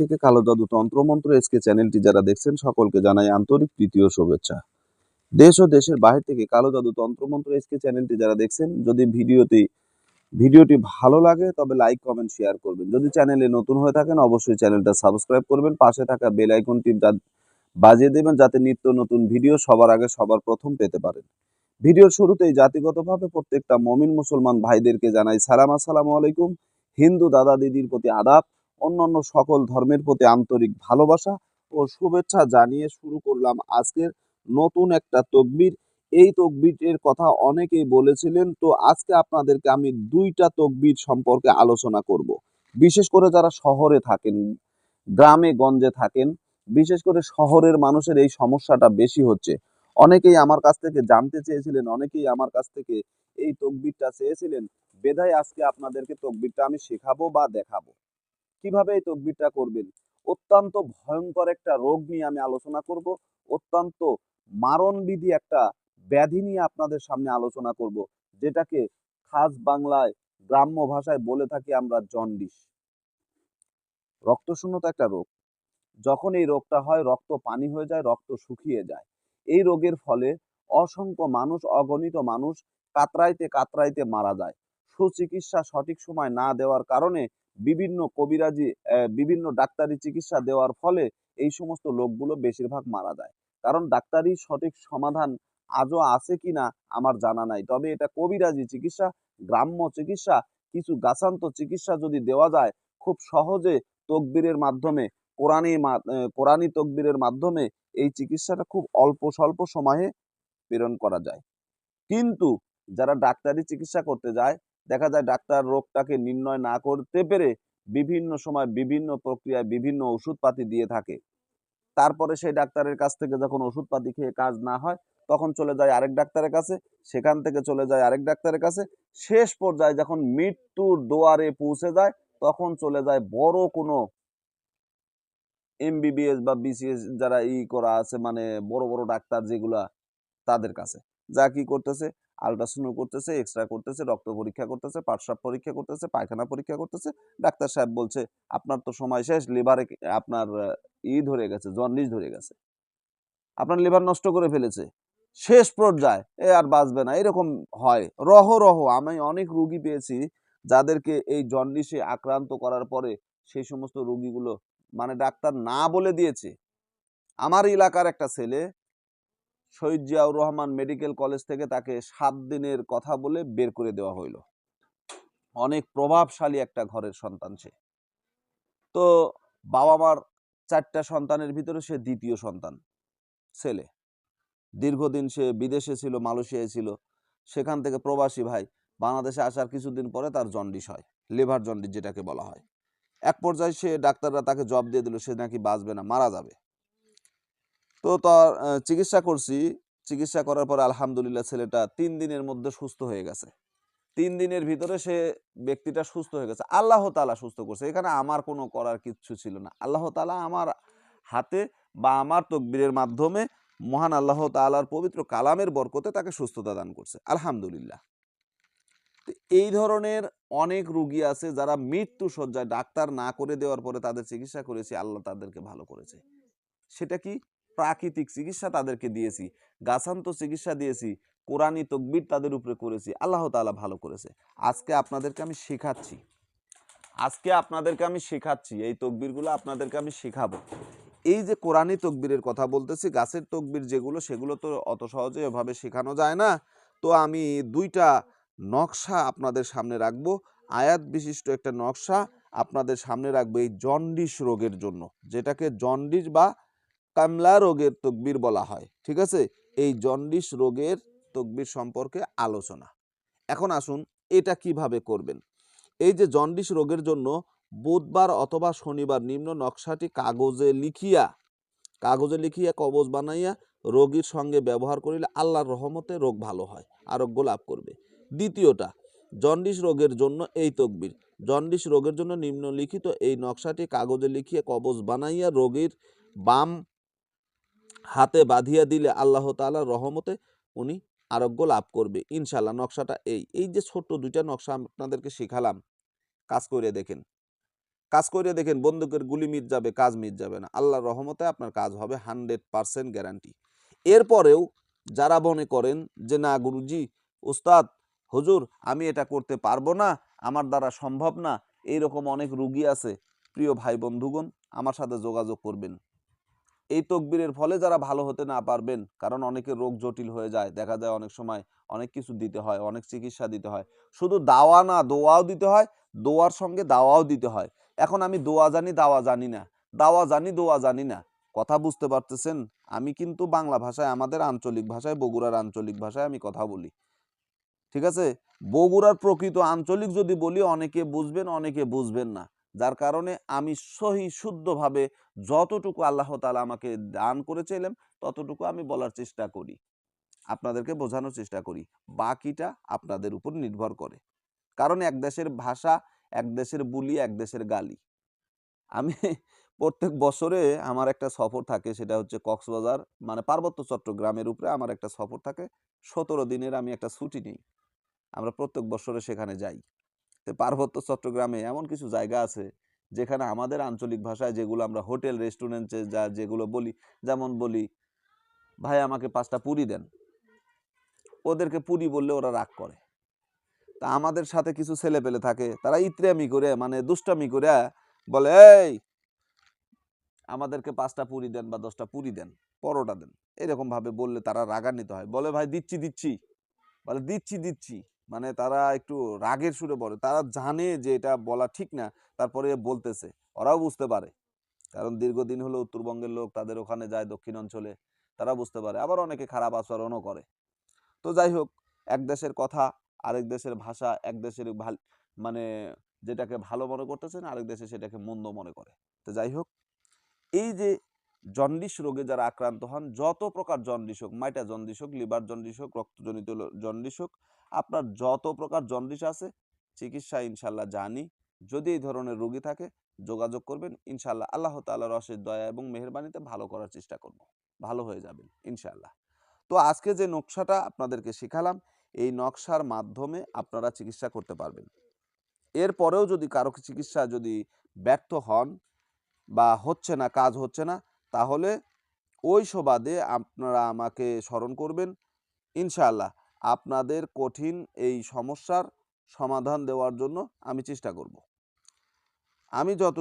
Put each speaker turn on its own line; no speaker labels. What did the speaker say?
থেকে কালো জাদু তন্ত্রমন্ত্র এসকে চ্যানেলটি যারা দেখছেন সকলকে জানাই আন্তরিক তৃতীয় শুভেচ্ছা। দেশ ও দেশের বাহির থেকে কালো জাদু তন্ত্রমন্ত্র এসকে চ্যানেলটি যারা দেখছেন, যদি ভিডিওটি ভিডিওটি ভালো লাগে তবে লাইক, কমেন্ট, শেয়ার করবেন। যদি চ্যানেলে নতুন হয়ে থাকেন অবশ্যই চ্যানেলটা সাবস্ক্রাইব করবেন, পাশে থাকা বেল আইকনটি বাজিয়ে দেবেন যাতে নিত্য নতুন ভিডিও সবার আগে সবার প্রথম পেতে পারেন। ভিডিওর শুরুতেই জাতিগতভাবে প্রত্যেকটা মমিন মুসলমান ভাইদেরকে জানাই সালাম। আসসালামু আলাইকুম। হিন্দু দাদা দিদির প্রতি আদাব। অন্যান্য সকল ধর্মের প্রতি আন্তরিক ভালোবাসা ও শুভেচ্ছা জানিয়ে শুরু করলাম আজকের নতুন একটা তকবির। এই তকবিরের কথা অনেকেই বলেছিলেন, তো আজকে আপনাদেরকে আমি দুইটা তকবির সম্পর্কে আলোচনা করব। বিশেষ করে যারা শহরে থাকেন, গ্রামে গঞ্জে থাকেন, বিশেষ করে শহরের মানুষের এই সমস্যাটা বেশি হচ্ছে। অনেকেই আমার কাছ থেকে জানতে চেয়েছিলেন, অনেকেই আমার কাছ থেকে এই তকবিরটা চেয়েছিলেন, বেধায় আজকে আপনাদেরকে তকবিরটা আমি শেখাবো বা দেখাবো। কীভাবে এই তকবিরটা করবেন? অত্যন্ত ভয়ঙ্কর একটা রোগ নিয়ে আমি আলোচনা করব। অত্যন্ত মারণবিধি একটা ব্যাধি নিয়ে আপনাদের সামনে আলোচনা করব, যেটাকে খাস বাংলায় গ্রাম্য ভাষায় বলে থাকি আমরা জন্ডিস। রক্তশূন্যতা একটা রোগ। যখন এই রোগটা হয়, রক্ত পানি হয়ে যায়, রক্ত শুকিয়ে যায়। এই রোগের ফলে অসংখ্য মানুষ, অগণিত মানুষ কাতরাইতে কাতরাইতে মারা যায়। সুচিকিৎসা সঠিক সময় না দেওয়ার কারণে বিভিন্ন কবিরাজি বিভিন্ন ডাক্তারি চিকিৎসা দেওয়ার ফলে এই সমস্ত লোকগুলো বেশিরভাগ মারা যায়। কারণ ডাক্তারি সঠিক সমাধান আজও আছে কিনা আমার জানা নাই। তবে এটা কবিরাজি চিকিৎসা, গ্রাম্য চিকিৎসা, কিছু গাছান্ত চিকিৎসা যদি দেওয়া যায়, খুব সহজে তকবিরের মাধ্যমে, কোরআনি কোরআনি তকবিরের মাধ্যমে এই চিকিৎসাটা খুব অল্প স্বল্প সময়ে প্রেরণ করা যায়। কিন্তু যারা ডাক্তারি চিকিৎসা করতে যায় দেখা যায় ডাক্তার রোগটাকে নির্ণয় না করতে পেরে বিভিন্ন সময় বিভিন্ন প্রক্রিয়ায় বিভিন্ন ওষুধপাতি দিয়ে থাকে। তারপরে সেই ডাক্তারের কাছ থেকে যখন ওষুধপাতি খেয়ে কাজ না হয়, তখন চলে যায় আরেক ডাক্তারের কাছে, সেখান থেকে চলে যায় আরেক ডাক্তারের কাছে। শেষ পর্যায়ে যখন মৃত্যুর দুয়ারে পৌঁছে যায়, তখন চলে যায় বড় কোনো এমবিবিএস বা বিসিএস যারা ই করা আছে মানে বড় বড় ডাক্তার যেগুলা তাদের কাছে। যা কি করতেছে আলট্রাসাউন্ড করতেছে এক্স করতেছে, রক্ত পরীক্ষা করতেছে পাটসাপ পরীক্ষা করতেছে, পায়খানা পরীক্ষা করতেছে। ডাক্তার সাহেব বলছে, আপনার তো সময় শেষ, লিভারে আপনার ই ধরে গেছে, জন্ডিস ধরে গেছে। আপনার লিভার নষ্ট করে ফেলেছে। শেষ পর্যায়ে, এ আর বাঁচবে না। এরকম হয়। রহ রহ, আমি অনেক রুগী পেয়েছি যাদেরকে এই জন্ডিসে আক্রান্ত করার পরে সেই সমস্ত রুগীগুলো মানে ডাক্তার না বলে দিয়েছে। আমার এলাকার একটা ছেলে শহীদ জিয়াউর রহমান মেডিকেল কলেজ থেকে তাকে সাত দিনের কথা বলে বের করে দেওয়া হইল। অনেক প্রভাবশালী একটা ঘরের সন্তান সে। তো বাবা মার চারটা সন্তানের ভিতরে সে দ্বিতীয় সন্তান, ছেলে। দীর্ঘদিন সে বিদেশে ছিল, মালয়েশিয়ায় ছিল। সেখান থেকে প্রবাসী ভাই, বাংলাদেশে আসার কিছুদিন পরে তার জন্ডিস হয়, লিভার জন্ডিস যেটাকে বলা হয়। এক পর্যায়ে সে ডাক্তাররা তাকে জব দিয়ে দিল, সে নাকি বাঁচবে না, মারা যাবে। তো তার চিকিৎসা করছি। চিকিৎসা করার পর আলহামদুলিল্লাহ ছেলেটা তিন দিনের মধ্যে সুস্থ হয়ে গেছে। তিন দিনের ভিতরে সে ব্যক্তিটা সুস্থ হয়ে গেছে। আল্লাহ তালা সুস্থ করছে। এখানে আমার কোনো করার কিচ্ছু ছিল না। আল্লাহ তালা আমার হাতে বা আমার তকবীরের মাধ্যমে মহান আল্লাহ তাআলার পবিত্র কালামের বরকতে তাকে সুস্থতা দান করছে। আলহামদুলিল্লাহ। এই ধরনের অনেক রুগী আছে যারা মৃত্যু সজ্জায় ডাক্তার না করে দেওয়ার পরে তাদের চিকিৎসা করেছি, আল্লাহ তাদেরকে ভালো করেছে। সেটা কি? প্রাকৃতিক চিকিৎসা তাদেরকে দিয়েছি, গাছান্ত চিকিৎসা দিয়েছি কোরআনি তকবির তাদের উপরে করেছি, আল্লাহ তাআলা ভালো করেছে। আজকে আপনাদেরকে আমি শেখাচ্ছি, আজকে আপনাদেরকে আমি শেখাচ্ছি, এই তকবিরগুলো আপনাদেরকে আমি শেখাবো। এই যে কোরআনি তকবীরের কথা বলতেছি, গাছের তকবির যেগুলো, সেগুলো তো অত সহজে এভাবে শেখানো যায় না। তো আমি দুইটা নকশা আপনাদের সামনে রাখব, আয়াত বিশিষ্ট একটা নকশা আপনাদের সামনে রাখব, এই জন্ডিস রোগের জন্য, যেটাকে জন্ডিস বা কামলা রোগের তকবির বলা হয়, ঠিক আছে? এই জন্ডিস রোগের তকবির সম্পর্কে আলোচনা। এখন আসুন এটা কীভাবে করবেন? এই যে জন্ডিস রোগের জন্য বুধবার অথবা শনিবার নিম্ন নকশাটি কাগজে লিখিয়া কাগজে লিখিয়া, কবজ বানাইয়া রোগীর সঙ্গে ব্যবহার করিলে আল্লাহর রহমতে রোগ ভালো হয়, আরোগ্য লাভ করবে। দ্বিতীয়টা জন্ডিস রোগের জন্য এই তকবির। জন্ডিস রোগের জন্য নিম্নলিখিত এই নকশাটি কাগজে লিখিয়ে, কবজ বানাইয়া রোগীর বাম হাতে বাঁধিয়া দিলে আল্লাহ তাআলার রহমতে উনি আরোগ্য লাভ করবে। ইনশাল্লাহ নকশাটা এই এই যে ছোট্ট দুইটা নকশা আপনাদেরকে শেখালাম। কাজ করে দেখেন। কাজ করে দেখেন, বন্দুকের গুলি মিট যাবে, কাজ মিট যাবে না। আল্লাহর রহমতে আপনার কাজ হবে হান্ড্রেড পার্সেন্ট গ্যারান্টি। এরপরেও যারা মনে করেন যে, না গুরুজি উস্তাদ হুজুর, আমি এটা করতে পারব না, আমার দ্বারা সম্ভব না। এইরকম অনেক রুগী আছে। প্রিয় ভাই বন্ধুগণ, আমার সাথে যোগাযোগ করবেন। এই তকবিরের ফলে যারা ভালো হতে না পারবেন, কারণ অনেকের রোগ জটিল হয়ে যায়। দেখা যায় অনেক সময় অনেক কিছু দিতে হয়, অনেক চিকিৎসা দিতে হয়। শুধু দাওয়া না, দোয়াও দিতে হয়, দোয়ার সঙ্গে দাওয়াও দিতে হয়। এখন আমি দোয়া জানি, দাওয়া জানি না। দাওয়া জানি, দোয়া জানি না। কথা বুঝতে পারতেছেন? আমি কিন্তু বাংলা ভাষায়, আমাদের আঞ্চলিক ভাষায়, বগুড়ার আঞ্চলিক ভাষায় আমি কথা বলি। ঠিক আছে? বগুড়ার প্রকৃত আঞ্চলিক যদি বলি, অনেকে বুঝবেন অনেকে বুঝবেন না। যার কারণে আমি সহি, শুদ্ধভাবে যতটুকু আল্লাহ তালা আমাকে দান করেছিলেন, ততটুকু আমি বলার চেষ্টা করি। আপনাদেরকে বোঝানোর চেষ্টা করি। বাকিটা আপনাদের উপর নির্ভর করে। কারণ এক দেশের ভাষা, এক দেশের বুলি, এক দেশের গালি। আমি প্রত্যেক বছরে আমার একটা সফর থাকে, সেটা হচ্ছে কক্সবাজার মানে পার্বত্য চট্টগ্রামের উপরে আমার একটা সফর থাকে। সতেরো দিনের আমি একটা ছুটি নিই। আমরা প্রত্যেক বছরে সেখানে যাই। পার্বত্য চট্টগ্রামে এমন কিছু জায়গা আছে, যেখানে আমাদের আঞ্চলিক ভাষায় যেগুলো আমরা হোটেল, রেস্টুরেন্টে যা যেগুলো বলি, যেমন বলি, ভাই, আমাকে পাঁচটা পুরি দেন। ওদেরকে পুরি বললে ওরা রাগ করে। তা আমাদের সাথে কিছু ছেলে পেলে থাকে, তারা ইত্রামি করে মানে দুষ্টামি করে বলে, এই, আমাদেরকে পাঁচটা পুরি দেন বা দশটা পুরি দেন, পরোটা দেন। এরকম ভাবে বললে তারা রাগান্বিত হয়। বলে, ভাই, দিচ্ছি দিচ্ছি। বলে, দিচ্ছি দিচ্ছি। মানে তারা একটু রাগের সুরে বলে। তারা জানে যে এটা বলা ঠিক না, তারপরে বলতেছে। ওরাও বুঝতে পারে। কারণ দীর্ঘদিন হলো উত্তরবঙ্গের লোক, তাদের ওখানে যায় দক্ষিণ অঞ্চলে তারা বুঝতে পারে। আবার অনেকে খারাপ আচরণও করে। তো যাই হোক, এক দেশের কথা, আরেক দেশের ভাষা, এক দেশের মানে যেটাকে ভালো মনে করতেছেন আরেক দেশে সেটাকে মন্দ মনে করে। তো যাই হোক, এই যে জন্ডিস রোগে যারা আক্রান্ত হন, যত প্রকার জন্ডিস হোক মাইটা জন্ডিস হোক লিভার জন্ডিস হোক, রক্তজনিত জন্ডিস হোক, আপনার যত প্রকার জন্ডিস আছে, চিকিৎসা ইনশাল্লাহ জানি। যদি এই ধরনের রোগী থাকে, যোগাযোগ করবেন। ইনশাল্লাহ আল্লাহ তাআলা রসের দয়া এবং মেহেরবানিতে ভালো করার চেষ্টা করব। ভালো হয়ে যাবেন, ইনশাল্লাহ। তো আজকে যে নকশাটা আপনাদেরকে শেখালাম, এই নকশার মাধ্যমে আপনারা চিকিৎসা করতে পারবেন। এরপরেও যদি কারও চিকিৎসা যদি ব্যর্থ হন বা হচ্ছে না, কাজ হচ্ছে না তাহলে ওই সবাদে আপনারা আমাকে স্মরণ করবেন। ইনশাআল্লাহ আপনাদের কঠিন এই সমস্যার সমাধান দেওয়ার জন্য আমি চেষ্টা করব। আমি যত